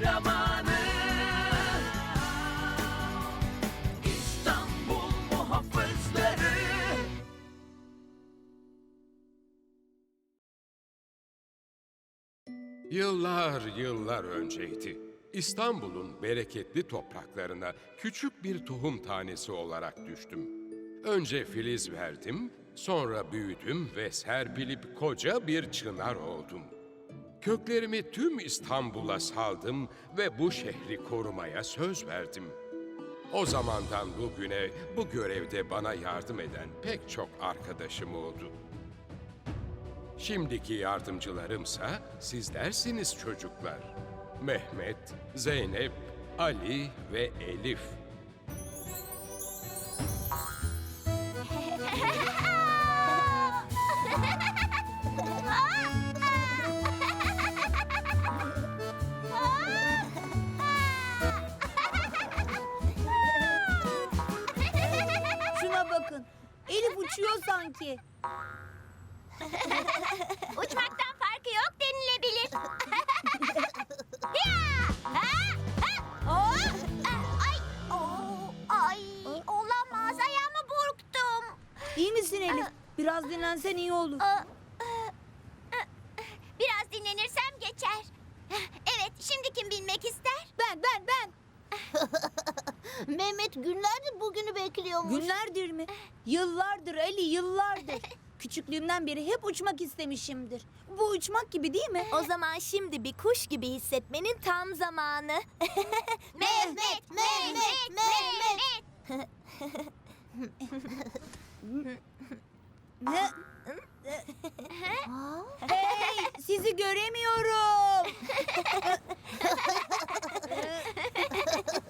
kahramanı İstanbul muhafızları Yıllar yıllar önceydi. İstanbul'un bereketli topraklarına küçük bir tohum tanesi olarak düştüm. Önce filiz verdim, sonra büyüdüm ve serpilip koca bir çınar oldum.'' Köklerimi tüm İstanbul'a saldım ve bu şehri korumaya söz verdim. O zamandan bugüne bu görevde bana yardım eden pek çok arkadaşım oldu. Şimdiki yardımcılarımsa sizlersiniz çocuklar. Mehmet, Zeynep, Ali ve Elif. Uçuyor sanki. Uçmaktan farkı yok denilebilir. Ya! Ha! Ha! Oo! Ay! Oo! Ay! Olamaz ayağımı burktum. İyi misin Elif? Biraz dinlensen iyi olur. Aa, Biraz dinlenirsem geçer. Evet, şimdi kim bilmek ister? Ben ben ben. Mehmet günlerdir bugünü bekliyormuş. Günlerdir mi? Yıllardır Ali yıllardır. Küçüklüğümden beri hep uçmak istemişimdir. Bu uçmak gibi değil mi? O zaman şimdi bir kuş gibi hissetmenin tam zamanı. Mehmet, Mehmet, Mehmet. Ne? hey sizi göremiyorum.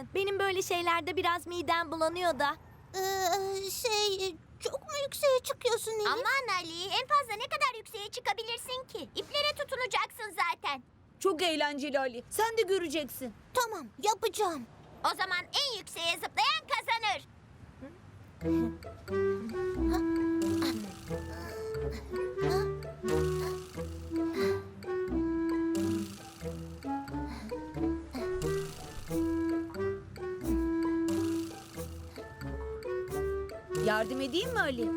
misin? Benim böyle şeylerde biraz midem bulanıyor da. şey, çok mu yükseğe çıkıyorsun Elif? Aman Ali, en fazla ne kadar yükseğe çıkabilirsin ki? İplere tutunacaksın zaten. Çok eğlenceli Ali. Sen de göreceksin. Tamam, yapacağım. O zaman en yükseğe zıplayan kazanır. Yardım edeyim mi Ali?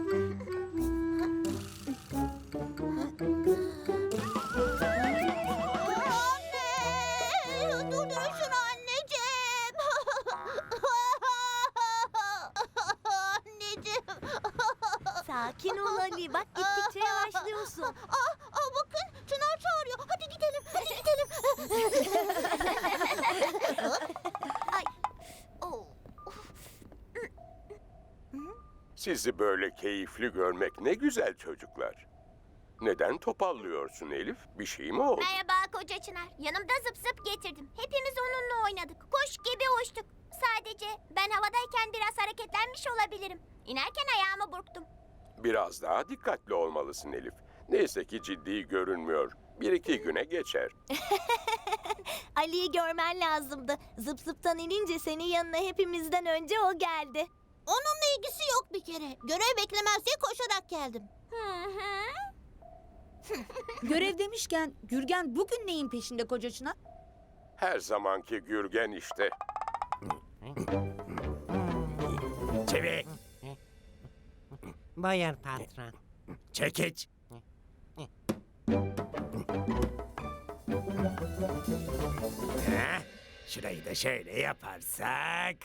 Sizi böyle keyifli görmek ne güzel çocuklar. Neden topallıyorsun Elif? Bir şey mi oldu? Merhaba koca Çınar. Yanımda zıp zıp getirdim. Hepimiz onunla oynadık. Kuş gibi uçtuk. Sadece ben havadayken biraz hareketlenmiş olabilirim. İnerken ayağımı burktum. Biraz daha dikkatli olmalısın Elif. Neyse ki ciddi görünmüyor. Bir iki güne geçer. Ali'yi görmen lazımdı. Zıp zıptan inince senin yanına hepimizden önce o geldi. Onunla ilgisi yok bir kere. Görev beklemez diye koşarak geldim. Hı hı. Görev demişken Gürgen bugün neyin peşinde koca Çınar? Her zamanki Gürgen işte. Çevik, Buyur patron. çekiç. Şurayı da şöyle yaparsak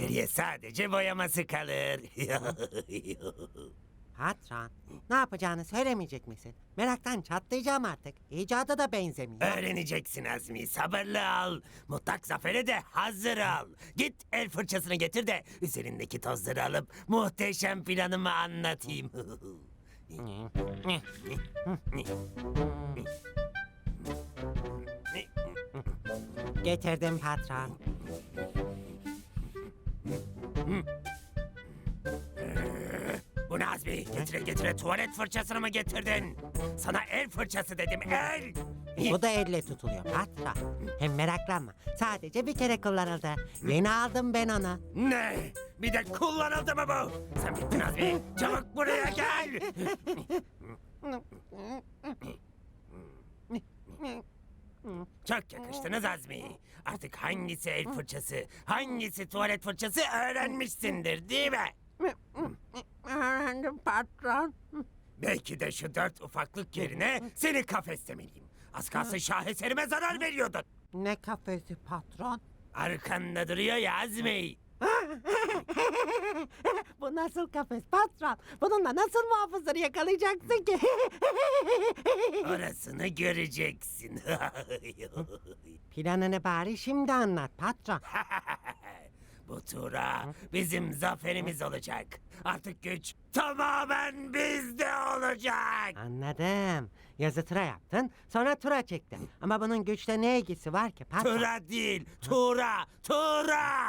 geriye sadece boyaması kalır. Patron, ne yapacağını söylemeyecek misin? Meraktan çatlayacağım artık. İcada da benzemiyor. Öğreneceksin Azmi, sabırlı ol. Mutlak zafere de hazır ol. Git el fırçasını getir de üzerindeki tozları alıp muhteşem planımı anlatayım. Getirdim patron. Bu ne Azmi? Getire getire tuvalet fırçasını mı getirdin? Sana el fırçası dedim, el! Bu da elle tutuluyor patron. Hem meraklanma. Sadece bir kere kullanıldı. Yeni aldım ben onu. Ne? Bir de kullanıldı mı bu? Sen bittin Azmi. Çabuk buraya gel. Çok yakıştınız Azmi. Artık hangisi el fırçası, hangisi tuvalet fırçası öğrenmişsindir değil mi? Öğrendim patron. Belki de şu dört ufaklık yerine seni kafeslemeliyim. Az kalsın şaheserime zarar veriyordun. Ne kafesi patron? Arkanda duruyor ya Azmi. Bu nasıl kafes patron? Bununla nasıl muhafızları yakalayacaksın ki? Orasını göreceksin. Planını bari şimdi anlat patron. Bu tura bizim zaferimiz olacak. Artık güç tamamen bizde olacak. Anladım. Yazı tura yaptın, sonra tura çektin. Ama bunun güçle ne ilgisi var ki patron? Tura değil, tura, tura.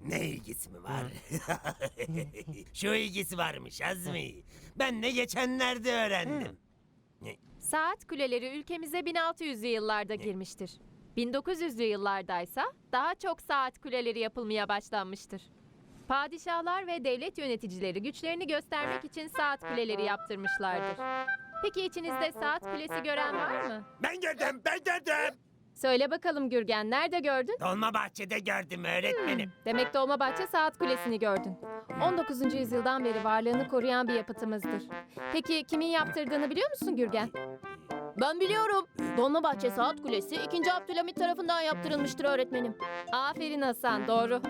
Ne ilgisi mi var? Şu ilgisi varmış Azmi. Ben de geçenlerde öğrendim. Saat kuleleri ülkemize 1600'lü yıllarda girmiştir. 1900'lü yıllardaysa daha çok saat kuleleri yapılmaya başlanmıştır. Padişahlar ve devlet yöneticileri güçlerini göstermek için saat kuleleri yaptırmışlardır. Peki içinizde saat kulesi gören var mı? Ben gördüm, ben gördüm. Söyle bakalım Gürgen, nerede gördün? Dolmabahçe'de gördüm öğretmenim. Demek Dolmabahçe Saat Kulesi'ni gördün. 19. yüzyıldan beri varlığını koruyan bir yapıtımızdır. Peki kimin yaptırdığını biliyor musun Gürgen? Ben biliyorum. Dolmabahçe Saat Kulesi 2. Abdülhamit tarafından yaptırılmıştır öğretmenim. Aferin Hasan, doğru.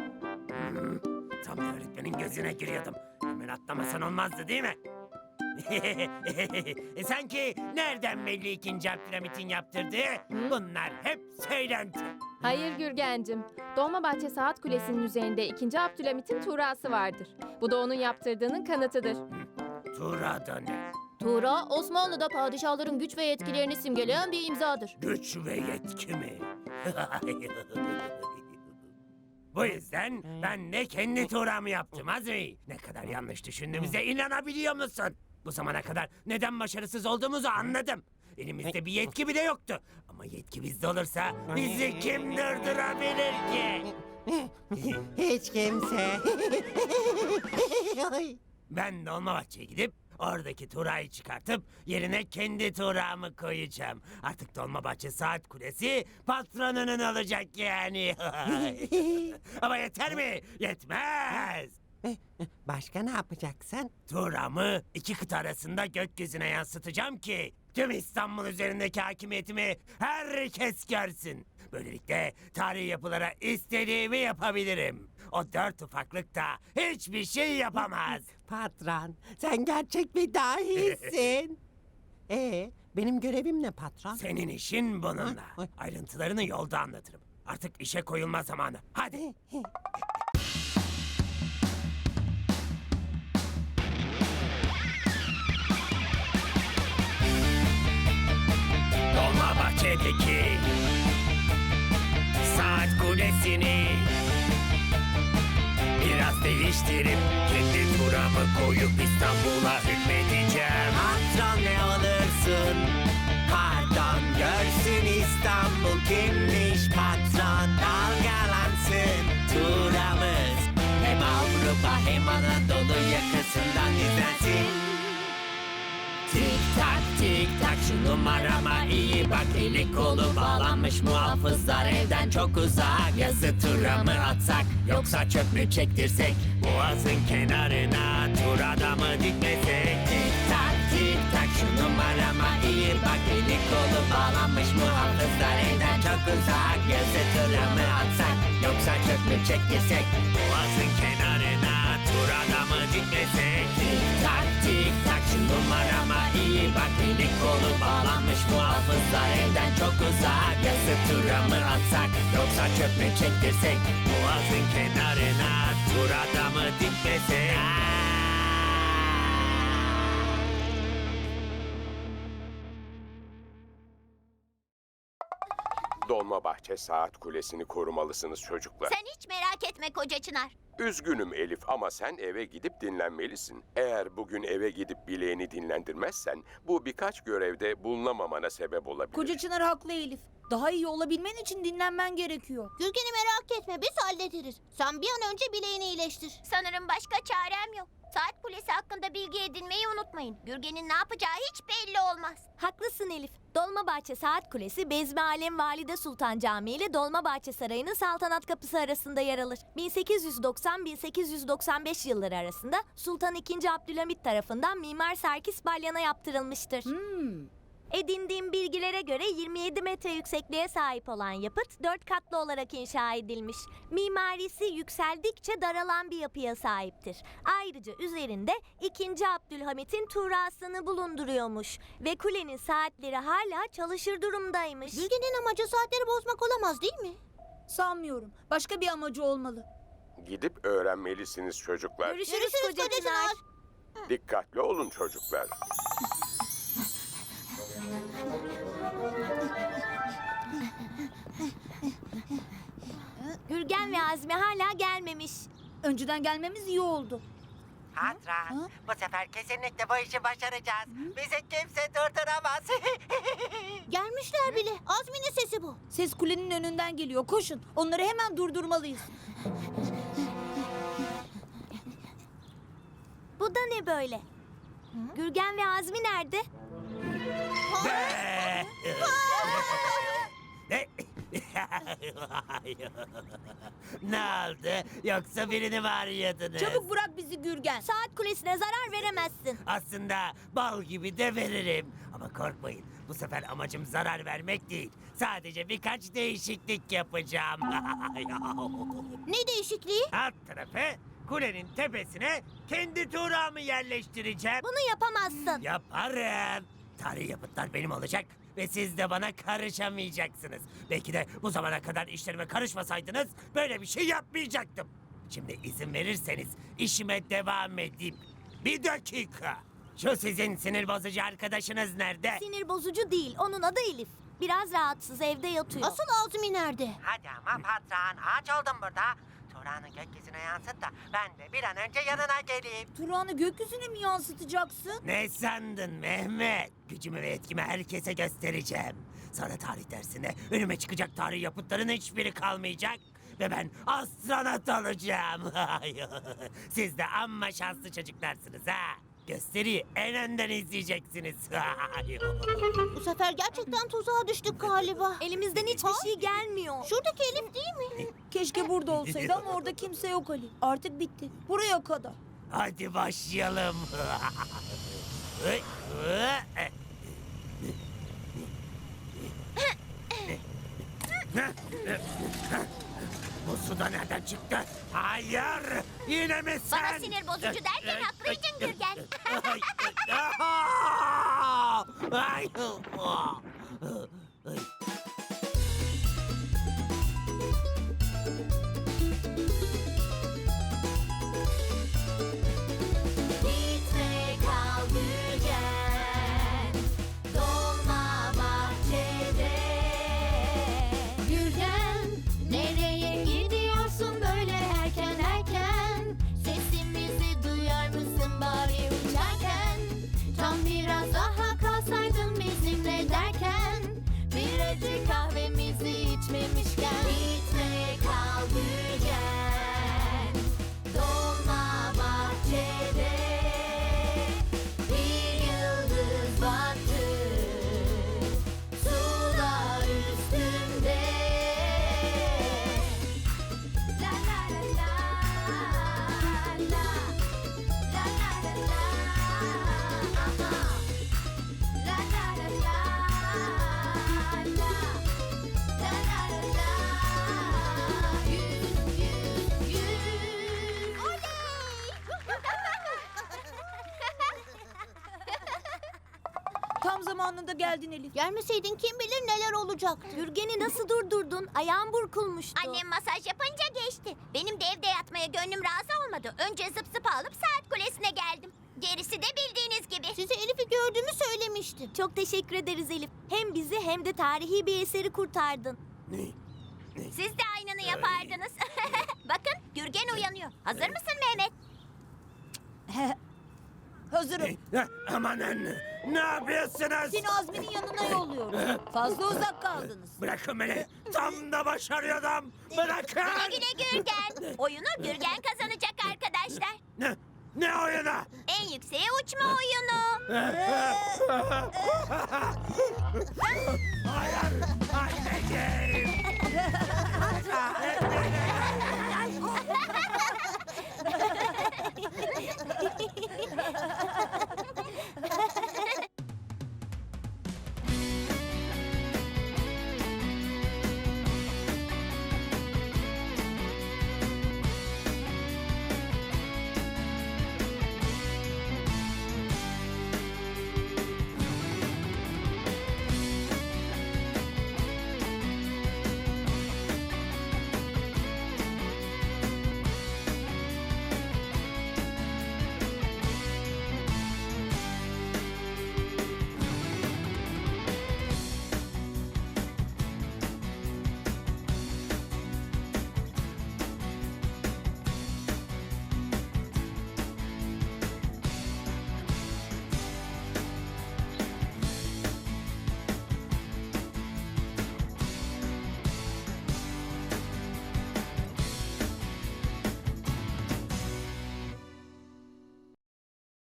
Tam da öğretmenin gözüne giriyordum. Hemen atlamasan olmazdı değil mi? E, Sanki nereden belli ikinci Abdülhamit'in yaptırdığı? Bunlar hep söylenti. Hayır Gürgencim. Dolmabahçe Saat Kulesi'nin üzerinde 2. Abdülhamit'in tuğrası vardır. Bu da onun yaptırdığının kanıtıdır. Tura da ne? Tuğra, Osmanlı'da padişahların güç ve yetkilerini simgeleyen bir imzadır. Güç ve yetki mi? Bu yüzden ben de kendi turamı yaptım Azmi. Ne kadar yanlış düşündüğümüze inanabiliyor musun? Bu zamana kadar neden başarısız olduğumuzu anladım. Elimizde bir yetki bile yoktu. Ama yetki bizde olursa bizi kim durdurabilir ki? Hiç kimse. Ay. Ben Dolmabahçe'ye gidip oradaki Tura'yı çıkartıp yerine kendi Tura'mı koyacağım. Artık Dolmabahçe Saat Kulesi patronunun olacak yani. Ama yeter mi? Yetmez. Başka ne yapacaksın? Tura'mı iki kıta arasında gökyüzüne yansıtacağım ki tüm İstanbul üzerindeki hakimiyetimi herkes görsün. Böylelikle tarihi yapılara istediğimi yapabilirim. O dört ufaklık da hiçbir şey yapamaz. Patron, sen gerçek bir dahisin. Ee, benim görevim ne patron? Senin işin bununla. Ay. Ayrıntılarını yolda anlatırım. Artık işe koyulma zamanı. Hadi. Dolmabahçe'deki saat kulesini biraz değiştirip kendi turamı koyup İstanbul'a hükmedeceğim. Patron ne olursun? Pardon görsün İstanbul kimmiş patron dalgalansın turamız tak şu numarama iyi bak eli kolu bağlanmış muhafızlar evden çok uzak. Yazı tura mı atsak yoksa çöp mü çektirsek? Boğazın kenarına turada mı dikmesek. Tik tak tik tak şu numarama iyi bak eli kolu bağlanmış muhafızlar evden çok uzak. Yazı tura mı atsak yoksa çöp mü çektirsek? Boğazın kenarına turada mı dikmesek. Tik tak tik tak şu numarama iyi bak muhafızlar evden çok uzak Yazı tura mı atsak yoksa çöp mü çektirsek Boğazın kenarına turada mı dikmesek Dolmabahçe Saat Kulesi'ni korumalısınız çocuklar. Sen hiç merak etme koca Çınar. Üzgünüm Elif ama sen eve gidip dinlenmelisin. Eğer bugün eve gidip bileğini dinlendirmezsen bu birkaç görevde bulunamamana sebep olabilir. Koca Çınar haklı Elif. Daha iyi olabilmen için dinlenmen gerekiyor. Gürgen'i merak etme biz hallederiz. Sen bir an önce bileğini iyileştir. Sanırım başka çarem yok. Saat kulesi hakkında bilgi edinmeyi unutmayın. Gürgen'in ne yapacağı hiç belli olmaz. Haklısın Elif. Dolmabahçe Saat Kulesi, Bezmi Alem Valide Sultan Camii ile Dolmabahçe Sarayı'nın saltanat kapısı arasında yer alır. 1890-1895 yılları arasında Sultan II. Abdülhamit tarafından Mimar Serkis Balyan'a yaptırılmıştır. Hmm. Edindiğim bilgilere göre 27 metre yüksekliğe sahip olan yapıt 4 katlı olarak inşa edilmiş. Mimarisi yükseldikçe daralan bir yapıya sahiptir. Ayrıca üzerinde 2. Abdülhamit'in tuğrasını bulunduruyormuş ve kulenin saatleri hala çalışır durumdaymış. Gürgen'in amacı saatleri bozmak olamaz değil mi? Sanmıyorum. Başka bir amacı olmalı. Gidip öğrenmelisiniz çocuklar. Görüşürüz, koca Çınar. Dikkatli olun çocuklar. Gürgen ve Azmi hala gelmemiş. Önceden gelmemiz iyi oldu. Patron, bu sefer kesinlikle bu işi başaracağız. Bizi kimse durduramaz. Gelmişler bile. Azmi'nin sesi bu. Ses kulenin önünden geliyor. Koşun. Onları hemen durdurmalıyız. Bu da ne böyle? Gürgen ve Azmi nerede? ne oldu? Yoksa birini mi arıyordunuz? Çabuk bırak bizi Gürgen. Saat kulesine zarar veremezsin. Aslında bal gibi de veririm. Ama korkmayın. Bu sefer amacım zarar vermek değil. Sadece birkaç değişiklik yapacağım. Ne değişikliği? Alt tarafı kulenin tepesine kendi tuğramı yerleştireceğim. Bunu yapamazsın. Yaparım. Tarihi yapıtlar benim olacak ve siz de bana karışamayacaksınız. Belki de bu zamana kadar işlerime karışmasaydınız böyle bir şey yapmayacaktım. Şimdi izin verirseniz işime devam edeyim. Bir dakika. Şu sizin sinir bozucu arkadaşınız nerede? Sinir bozucu değil. Onun adı Elif. Biraz rahatsız evde yatıyor. Asıl Azmi nerede? Hadi ama patron, ağaç oldum burada. Turan'ı gökyüzüne yansıt da ben de bir an önce yanına geleyim. Turan'ı gökyüzüne mi yansıtacaksın? Ne sandın Mehmet? Gücümü ve etkimi herkese göstereceğim. Sonra tarih dersinde önüme çıkacak tarih yapıtların hiçbiri kalmayacak. Ve ben astronot olacağım. Siz de amma şanslı çocuklarsınız ha. Gösteriyi en önden izleyeceksiniz. Bu sefer gerçekten tuzağa düştük galiba. Elimizden hiçbir şey gelmiyor. Şuradaki Elif değil mi? Keşke burada olsaydı ama orada kimse yok Ali. Artık bitti. Buraya kadar. Hadi başlayalım. Bu suda nereden çıktı? Hayır! Yine mi sen? Bana sinir bozucu derken haklıydın Gürgen. Ay, ay, ay. Gitme Tam zamanında geldin Elif. Gelmeseydin kim bilir neler olacaktı. Gürgen'i nasıl durdurdun? Ayağım burkulmuştu. Annem masaj yapınca geçti. Benim de evde yatmaya gönlüm razı olmadı. Önce zıp zıp alıp saat kulesine geldim. Gerisi de bildiğiniz gibi. Size Elif'i gördüğümü söylemiştim. Çok teşekkür ederiz Elif. Hem bizi hem de tarihi bir eseri kurtardın. Ne? Siz de aynını yapardınız. Bakın Gürgen uyanıyor. Hazır mısın Mehmet? Hazırım. Amanın ne yapıyorsunuz? Seni Azmi'nin yanına yolluyorum. Fazla uzak kaldınız. Bırakın beni. Tam da başarıyordum. Güle Bırakın. güle Gürgen. Oyunu Gürgen kazanacak arkadaşlar. Ne, ne oyunu? En yükseğe uçma oyunu. Hayır. Anneciğim.